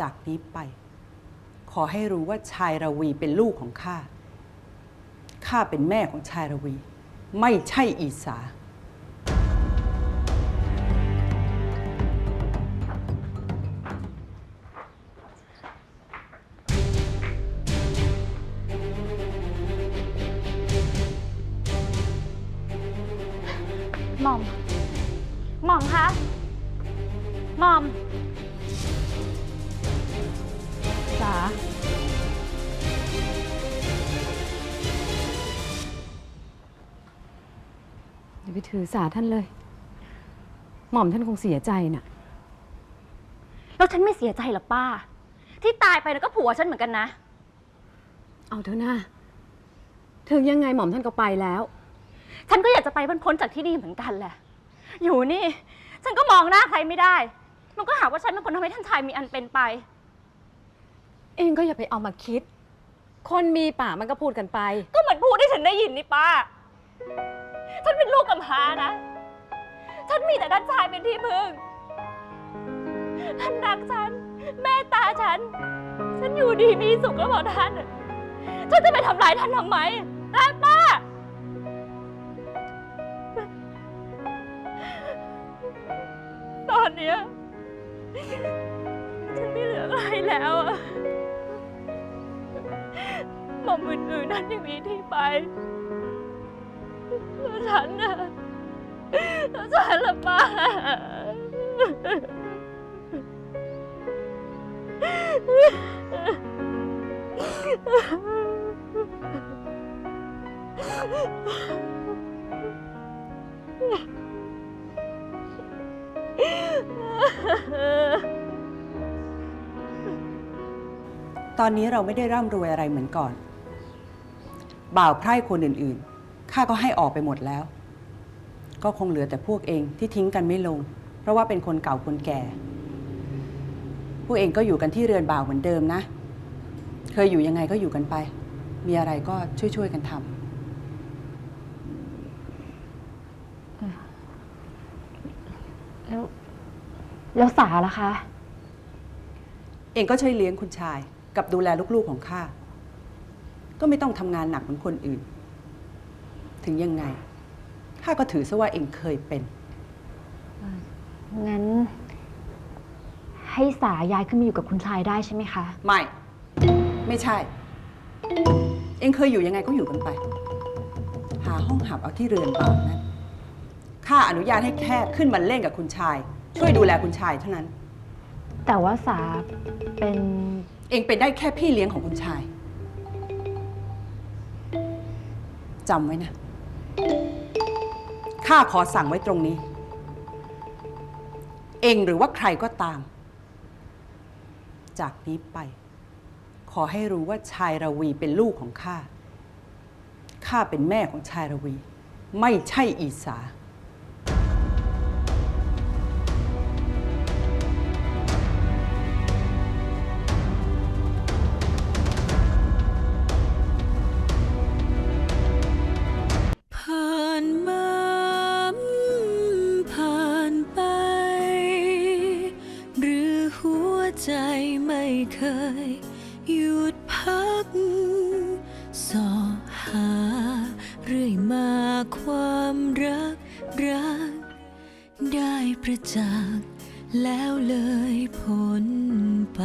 จากนี้ไป ขอให้รู้ว่าชายระวีเป็นลูกของข้า ข้าเป็นแม่ของชายระวี ไม่ใช่อีสา หม่อม หม่อมคะ หม่อม อย่าไปถือสาท่านเลย หม่อมท่านคงเสียใจน่ะ แล้วฉันไม่เสียใจหรอป้า ที่ตายไปแล้วก็ผัวฉันเหมือนกันนะ เอาเถอะนะถึงยังไงหม่อมท่านก็ไปแล้ว ฉันก็อยากจะไปพ้นๆจากที่นี่เหมือนกันแหละ อยู่นี่ ฉันก็มองหน้าใครไม่ได้ มันก็หาว่าฉันเป็นคนทำให้ท่านชายมีอันเป็นไป เองก็อย่าไปเอามาคิด คนมีปากมันก็พูดกันไป ก็เหมือนพูดที่ฉันได้ยินนี่ป้า ฉันเป็นลูกกำพร้านะ ฉันมีแต่ท่านชายเป็นที่พึ่ง ท่านรักฉัน แม่ตาฉัน ฉันอยู่ดีมีสุขก็เพราะท่าน ฉันจะไปทำร้ายท่านทำไมนะป้า ตอนเนี้ยฉันไม่เหลืออะไรแล้วอะหม่อมอื่นๆนั้นยังมีที่ไป แล้วฉันน่ะแล้วฉันละป้าตอนนี้เราไม่ได้ร่ำรวยอะไรเหมือนก่อน บ่าวไพร่คนอื่นๆ ข้าก็ให้ออกไปหมดแล้ว ก็คงเหลือแต่พวกเองที่ทิ้งกันไม่ลง เพราะว่าเป็นคนเก่าคนแก่ พวกเองก็อยู่กันที่เรือนบ่าวเหมือนเดิมนะ เคยอยู่ยังไงก็อยู่กันไป มีอะไรก็ช่วยๆกันทำแล้วแล้วสาล่ะคะ เองก็ช่วยเลี้ยงคุณชาย กับดูแลลูกๆของข้า ก็ไม่ต้องทำงานหนักเหมือนคนอื่น ถึงยังไงข้าก็ถือซะว่าเองเคยเป็น งั้น ให้สาย้ายขึ้นมาอยู่กับคุณชายได้ใช่ไหมคะ ไม่ ไม่ใช่ เองเคยอยู่ยังไงก็อยู่กันไป หาห้องหับเอาที่เรือนบ่าวนั้นข้าอนุญาตให้แค่ขึ้นมาเล่นกับคุณชาย ช่วยดูแลคุณชายเท่านั้น แต่ว่าสาเป็น เองเป็นได้แค่พี่เลี้ยงของคุณชายจำไว้นะ ข้าขอสั่งไว้ตรงนี้ เองหรือว่าใครก็ตาม จากนี้ไป ขอให้รู้ว่าชายระวีเป็นลูกของข้า ข้าเป็นแม่ของชายระวี ไม่ใช่อีสา เคยหยุดพักสอหาเรื่อยมาความรักรัก ได้ประจักษ์แล้วเลยพ้นไป